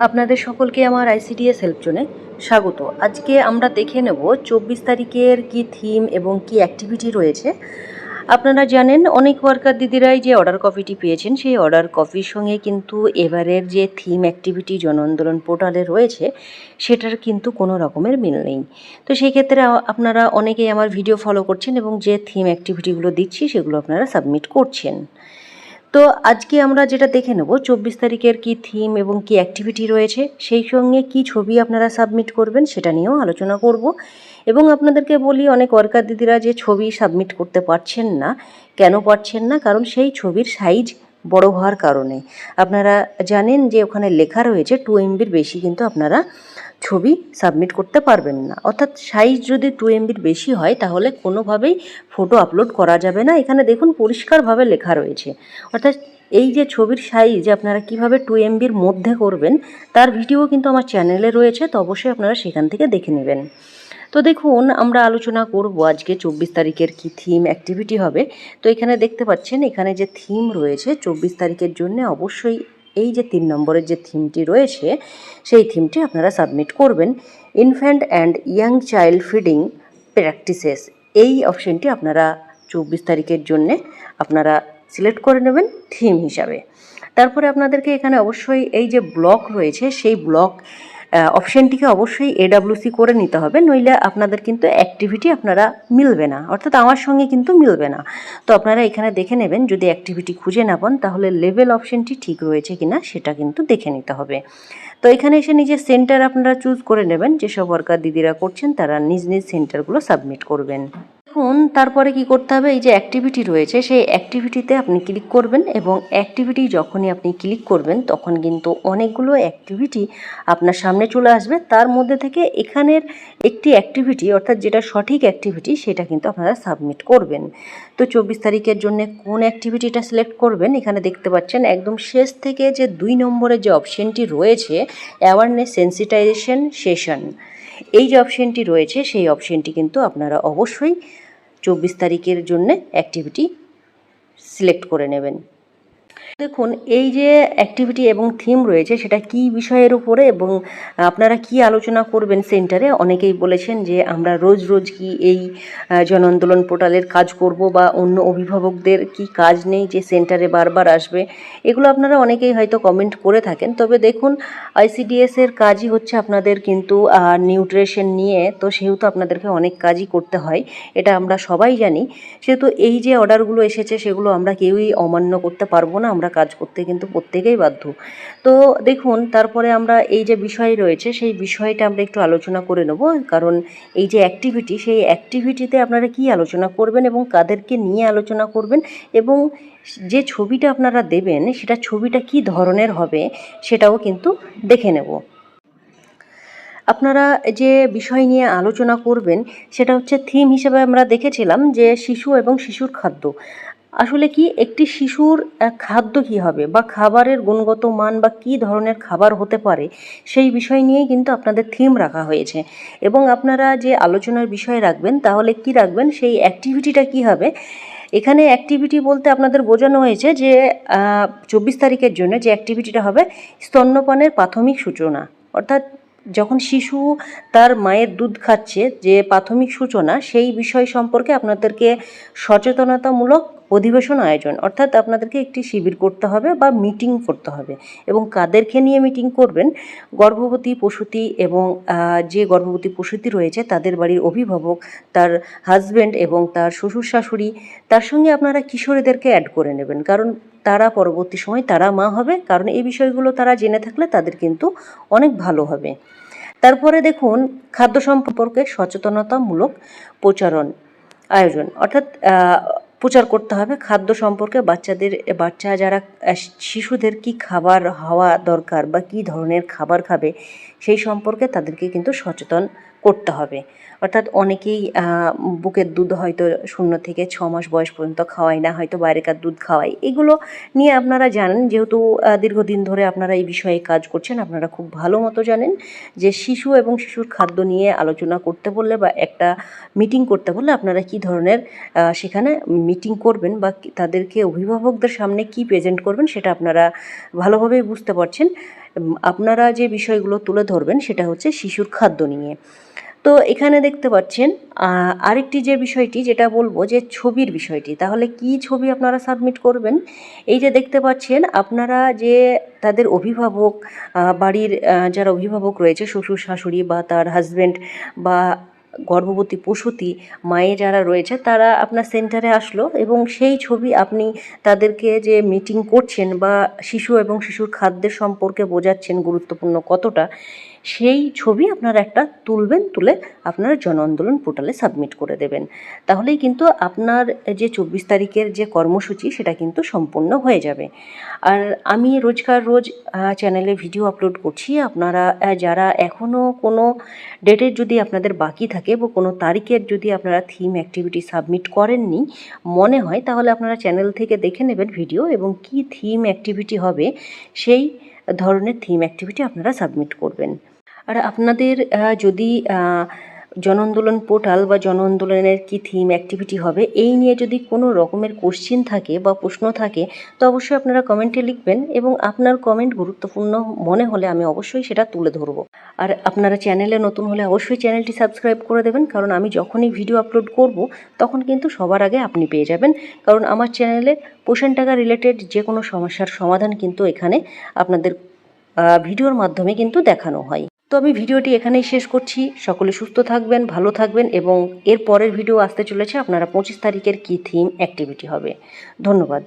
আপনাদের সকলকে আমার আইসিডিএস হেল্প জোনে স্বাগত। আজকে আমরা দেখে নেব চব্বিশ তারিখের কি থিম এবং কি অ্যাক্টিভিটি রয়েছে। আপনারা জানেন, অনেক ওয়ার্কার দিদিরাই যে অর্ডার কপিটি পেয়েছেন, সেই অর্ডার কপির সঙ্গে কিন্তু এবারের যে থিম অ্যাক্টিভিটি জন আন্দোলন পোর্টালে রয়েছে, সেটার কিন্তু কোনো রকমের মিল নেই। তো সেই ক্ষেত্রে আপনারা অনেকেই আমার ভিডিও ফলো করছেন এবং যে থিম অ্যাক্টিভিটিগুলো দিচ্ছি, সেগুলো আপনারা সাবমিট করছেন। তো আজকে আমরা যেটা দেখে নেব, চব্বিশ তারিখের কি থিম এবং কি অ্যাক্টিভিটি রয়েছে, সেই সঙ্গে কি ছবি আপনারা সাবমিট করবেন সেটা নিয়েও আলোচনা করব। এবং আপনাদেরকে বলি, অনেক ওয়ার্কার দিদিরা যে ছবি সাবমিট করতে পারছেন না, কেন পারছেন না? কারণ সেই ছবির সাইজ বড় হওয়ার কারণে। আপনারা জানেন যে ওখানে লেখা রয়েছে টু এমবির বেশি কিন্তু আপনারা ছবি সাবমিট করতে পারবেন না। অর্থাৎ সাইজ যদি টু এমবির বেশি হয়, তাহলে কোনোভাবেই ফটো আপলোড করা যাবে না। এখানে দেখুন পরিষ্কারভাবে লেখা রয়েছে। অর্থাৎ এই যে ছবির সাইজ আপনারা কীভাবে টু এমবির মধ্যে করবেন, তার ভিডিও কিন্তু আমার চ্যানেলে রয়েছে, তো অবশ্যই আপনারা সেখান থেকে দেখে নেবেন। তো দেখুন, আমরা আলোচনা করব আজকে চব্বিশ তারিখের কি থিম অ্যাক্টিভিটি হবে। তো এখানে দেখতে পাচ্ছেন, এখানে যে থিম রয়েছে, চব্বিশ তারিখের জন্য অবশ্যই এই যে তিন নম্বরের যে থিমটি রয়েছে, সেই থিমটি আপনারা সাবমিট করবেন। Infant and young child feeding practices এই অপশনটি আপনারা চব্বিশ তারিখের জন্যে আপনারা সিলেক্ট করে নেবেন থিম হিসাবে। তারপরে আপনাদেরকে এখানে অবশ্যই এই যে ব্লক রয়েছে, সেই ব্লক অপশনটিকে অবশ্যই এডাব্লিউসি করে নিতে হবে, নইলে আপনাদের কিন্তু অ্যাক্টিভিটি আপনারা মিলবে না, অর্থাৎ আমার সঙ্গে কিন্তু মিলবে না। তো আপনারা এখানে দেখে নেবেন, যদি অ্যাক্টিভিটি খুঁজে না পান, তাহলে লেভেল অপশনটি ঠিক রয়েছে কিনা, সেটা কিন্তু দেখে নিতে হবে। তো এখানে এসে নিজের সেন্টার আপনারা চুজ করে নেবেন, যেসব ওয়ার্কার দিদিরা করছেন, তারা নিজ নিজ সেন্টারগুলো সাবমিট করবেন। দেখুন, তারপরে কি করতে হবে? এই যে অ্যাক্টিভিটি রয়েছে, সেই অ্যাক্টিভিটিতে আপনি ক্লিক করবেন এবং অ্যাক্টিভিটি যখনই আপনি ক্লিক করবেন, তখন কিন্তু অনেকগুলো অ্যাক্টিভিটি আপনার সামনে চলে আসবে। তার মধ্যে থেকে এখানের একটি অ্যাক্টিভিটি অর্থাৎ যেটা সঠিক অ্যাক্টিভিটি সেটা কিন্তু আপনারা সাবমিট করবেন। তো চব্বিশ তারিখের জন্য কোন অ্যাক্টিভিটিটা সিলেক্ট করবেন? এখানে দেখতে পাচ্ছেন, একদম শেষ থেকে যে দুই নম্বরের যে অপশনটি রয়েছে অ্যাওয়ারনেস সেন্সিটাইজেশন সেশন এই যে অপশানটি রয়েছে, সেই অপশানটি কিন্তু আপনারা অবশ্যই চব্বিশ তারিখের জন্যে অ্যাক্টিভিটি সিলেক্ট করে নেবেন। দেখুন, এই যে অ্যাক্টিভিটি এবং থিম রয়েছে, সেটা কি বিষয়ের উপরে এবং আপনারা কি আলোচনা করবেন সেন্টারে? অনেকেই বলেছেন যে আমরা রোজ রোজ কি এই জন আন্দোলন পোর্টালের কাজ করব বা অন্য অভিভাবকদের কি কাজ নেই যে সেন্টারে বারবার আসবে? এগুলো আপনারা অনেকেই হয়তো কমেন্ট করে থাকেন। তবে দেখুন আইসিডিএস এর কাজই হচ্ছে আপনাদের কিন্তু নিউট্রিশন নিয়ে। তো সেহেতু আপনাদেরকে অনেক কাজই করতে হয়, এটা আমরা সবাই জানি। সেহেতু এই যে অর্ডারগুলো এসেছে, সেগুলো আমরা কেউই অমান্য করতে পারব না। আমরা কাজ করতে কিন্তু প্রত্যেকেই বাধ্য। তো দেখুন, তারপরে আমরা এই যে বিষয় রয়েছে, সেই বিষয়টা আমরা একটু আলোচনা করে নেব। কারণ এই যে অ্যাক্টিভিটি সেই অ্যাক্টিভিটিতে আপনারা কি আলোচনা করবেন এবং কাদেরকে নিয়ে আলোচনা করবেন এবং যে ছবিটা আপনারা দেবেন, সেটা ছবিটা কি ধরনের হবে, সেটাও কিন্তু দেখে নেব। আপনারা যে বিষয় নিয়ে আলোচনা করবেন, সেটা হচ্ছে থিম হিসেবে আমরা দেখেছিলাম যে শিশু এবং শিশুর খাদ্য। আসলে কি একটি শিশুর খাদ্য কি হবে বা খাবারের গুণগত মান বা কী ধরনের খাবার হতে পারে সেই বিষয় নিয়েই কিন্তু আপনাদের থিম রাখা হয়েছে। এবং আপনারা যে আলোচনার বিষয় রাখবেন, তাহলে কি রাখবেন? সেই অ্যাক্টিভিটিটা কি হবে? এখানে অ্যাক্টিভিটি বলতে আপনাদের বোঝানো হয়েছে যে চব্বিশ তারিখের জন্য যে অ্যাক্টিভিটিটা হবে, স্তন্যপানের প্রাথমিক সূচনা। অর্থাৎ যখন শিশু তার মায়ের দুধ খাচ্ছে, যে প্রাথমিক সূচনা, সেই বিষয় সম্পর্কে আপনাদেরকে সচেতনতামূলক অধিবেশন আয়োজন, অর্থাৎ আপনাদেরকে একটি শিবির করতে হবে বা মিটিং করতে হবে। এবং কাদেরকে নিয়ে মিটিং করবেন? গর্ভবতী প্রসূতি এবং যে গর্ভবতী প্রসূতি রয়েছে, তাদের বাড়ির অভিভাবক, তার হাজব্যান্ড এবং তার শ্বশুর শাশুড়ি, তার সঙ্গে আপনারা কিশোরীদেরকে অ্যাড করে নেবেন। কারণ তারা পরবর্তী সময় তারা মা হবে, কারণ এই বিষয়গুলো তারা জেনে থাকলে তাদের কিন্তু অনেক ভালো হবে। তারপরে দেখুন, খাদ্য সম্পর্কে সচেতনতামূলক প্রচারণ, আয়োজন। অর্থাৎ প্রচার করতে হবে খাদ্য সম্পর্কে বাচ্চাদের, বাচ্চা যারা শিশুদের কি খাবার, হওয়া দরকার বা কি ধরনের খাবার খাবে সেই সম্পর্কে তাদেরকে কিন্তু সচেতন করতে হবে। অর্থাৎ অনেকেই বুকের দুধ হয়তো শূন্য থেকে ছ মাস বয়স পর্যন্ত খাওয়ায় না, হয়তো বাইরেকার দুধ খাওয়ায়। এগুলো নিয়ে আপনারা জানেন, যেহেতু দীর্ঘদিন ধরে আপনারা এই বিষয়ে কাজ করছেন, আপনারা খুব ভালো মতো জানেন যে শিশু এবং শিশুর খাদ্য নিয়ে আলোচনা করতে বললে বা একটা মিটিং করতে বললে আপনারা কি ধরনের সেখানে মিটিং করবেন বা তাদেরকে অভিভাবকদের সামনে কি প্রেজেন্ট করবেন সেটা আপনারা ভালোভাবেই বুঝতে পারছেন। আপনারা যে বিষয়গুলো তুলে ধরবেন সেটা হচ্ছে শিশুর খাদ্য নিয়ে। তো এখানে দেখতে পাচ্ছেন আরেকটি যে বিষয়টি যেটা বলব যে ছবির বিষয়টি, তাহলে কি ছবি আপনারা সাবমিট করবেন? এই যে দেখতে পাচ্ছেন, আপনারা যে তাদের অভিভাবক বাড়ির যারা অভিভাবক রয়েছে, শ্বশুর শাশুড়ি বা তার হাজব্যান্ড বা গর্ভবতী প্রসূতি মায়ে যারা রয়েছে, তারা আপনার সেন্টারে আসলো এবং সেই ছবি আপনি তাদেরকে যে মিটিং করছেন বা শিশু এবং শিশুর খাদ্যের সম্পর্কে বোঝাচ্ছেন গুরুত্বপূর্ণ কতটা সেই ছবি আপনারা একটা তুলবেন, তুলে আপনারা জন আন্দোলন পোর্টালে সাবমিট করে দেবেন। তাহলেই কিন্তু আপনার যে চব্বিশ তারিখের যে কর্মসূচি, সেটা কিন্তু সম্পূর্ণ হয়ে যাবে। আর আমি রোজকার রোজ চ্যানেলে ভিডিও আপলোড করছি। আপনারা যারা এখনও কোনো ডেটের যদি আপনাদের বাকি থাকে বা কোনো তারিখের যদি আপনারা থিম অ্যাক্টিভিটি সাবমিট করেননি, মনে হয়, তাহলে আপনারা চ্যানেল থেকে দেখে নেবেন ভিডিও এবং কি থিম অ্যাক্টিভিটি হবে, সেই ধরনের থিম অ্যাক্টিভিটি আপনারা সাবমিট করবেন। আর আপনাদের যদি জন আন্দোলন পোর্টাল বা জন আন্দোলনের কী থিম অ্যাক্টিভিটি হবে, এই নিয়ে যদি কোনো রকমের কোশ্চিন থাকে বা প্রশ্ন থাকে, তো অবশ্যই আপনারা কমেন্টে লিখবেন এবং আপনার কমেন্ট গুরুত্বপূর্ণ মনে হলে আমি অবশ্যই সেটা তুলে ধরবো। আর আপনারা চ্যানেলে নতুন হলে অবশ্যই চ্যানেলটি সাবস্ক্রাইব করে দেবেন, কারণ আমি যখনই ভিডিও আপলোড করব, তখন কিন্তু সবার আগে আপনি পেয়ে যাবেন। কারণ আমার চ্যানেলে পোষণ টাকা রিলেটেড যে কোনো সমস্যার সমাধান কিন্তু এখানে আপনাদের ভিডিওর মাধ্যমে কিন্তু দেখানো হয়। তো আমি ভিডিওটি এখানেই শেষ করছি। সকলে সুস্থ থাকবেন, ভালো থাকবেন এবং এর পরের ভিডিও আসতে চলেছে। আপনারা পঁচিশ তারিখের কী থিম অ্যাক্টিভিটি হবে? ধন্যবাদ।